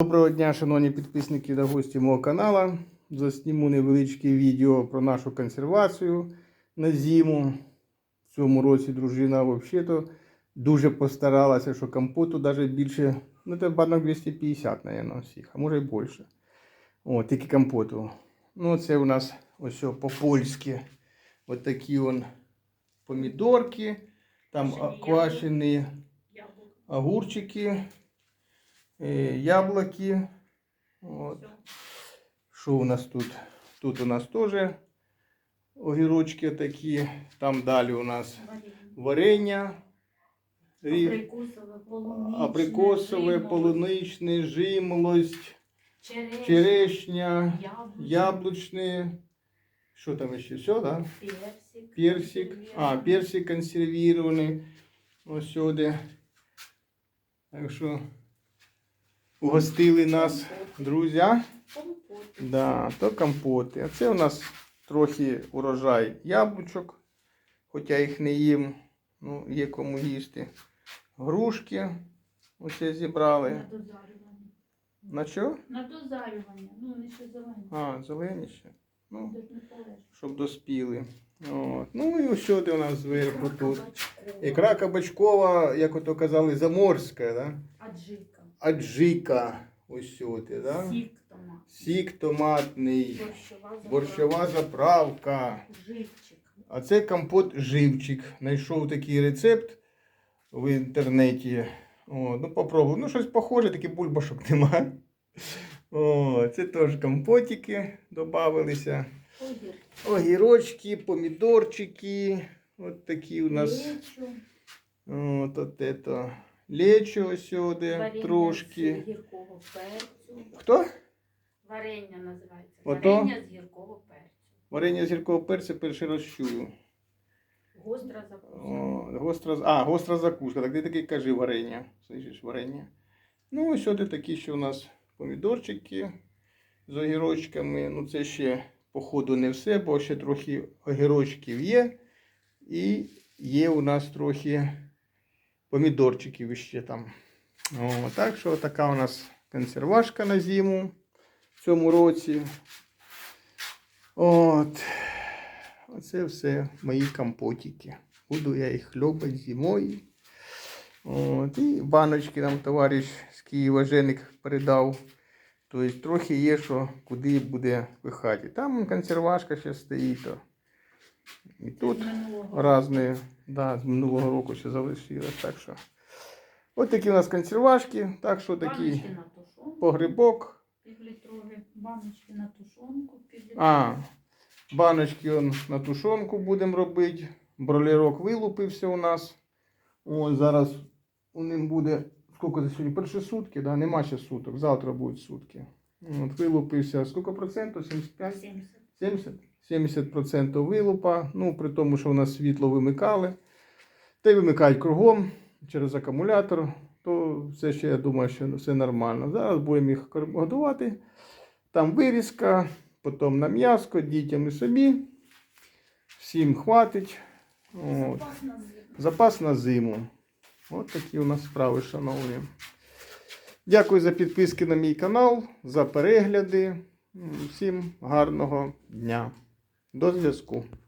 Доброго дня, шановні підписники та гості мого каналу. Засніму невеличке відео про нашу консервацію на зиму. В цьому році дружина взагалі дуже постаралася, що компоту навіть більше, ну це банок 250, мабуть, всіх, а може і більше. О, тільки компоту. Ну, це у нас ось по-польськи. Ось такі он помідорки, там квашені огурчики, яблуки. От. Що у нас тут? Тут у нас теж огірочки такі. Там далі у нас варення. Абрикосове, полуничне, жимолость, черешня, черешня, яблучне. Що там ще? Все, да? персик, Персик. А, персик консервірований. Ось сюди. Так що угостили нас друзі. компот. Да, то компоти. А це у нас трохи урожай яблучок, хоча їх не їм. Ну, є кому їсти. Грушки. Оце зібрали. На дозарювання. На що? На дозарювання. Ну, вони ще зелені. А, зелені ще. Ну, щоб доспіли. От. Ну і ось сюди у нас зверху тут. Ікра кабачкова, як ото казали, заморська, да? Аджика. Аджика. Ось сюди, да? Сік томат. Сік томатний, Борщова заправка. борщова заправка. Живчик. А це компот живчик. Знайшов такий рецепт в інтернеті. О, ну попробую. Ну, щось похоже, такі бульбашок немає. О, це теж компотики додавалися. Огірочки, помідорчики. От такі у нас. От, от это. Лечо сюди Варення трошки. з гіркого перцю. Хто? Варення називається. Ото? Варення з гіркого перцю. Варення з гіркого перця перший раз чую. Гостра закуска. О, гостра, з- а, гостра закуска. Так ти таки кажи варення. Слышиш, варення. Ну, ось сюди такі ще у нас помідорчики з огірочками. Ну, це ще, походу, не все, бо ще трохи огірочків є. І є у нас трохи помідорчиків ще там. О, так що така у нас консервашка на зиму в цьому році. От. Оце все мої компотики. Буду я їх хльобати зимою. От. І баночки нам товариш з Києва Женик передав. Тобто трохи є, що куди буде пихати. Там консервашка ще стоїть. І тут різні, да, з минулого року ще залишилось. Так що. От такі у нас консервашки. Так що такий Баночки на тушонку, погрибок. півлітрові, баночки на тушонку, півлітрові. А, баночки он на тушонку будемо робити. Бролерок вилупився у нас. Ось зараз у ним буде. Скільки це сьогодні? Перші сутки, да? Нема ще суток. Завтра будуть сутки. От, вилупився. Скільки процентів? 75? 70. 70? 70% вилупа. Ну, при тому, що у нас світло вимикали. Та й вимикають кругом через акумулятор. То все ще, я думаю, що все нормально. Зараз будемо їх годувати. Там вирізка, потім на м'яско, дітям і собі. Всім хватить. От. Запас на зиму. От такі у нас справи, шановні. Дякую за підписки на мій канал, за перегляди. Всім гарного дня. До зв'язку.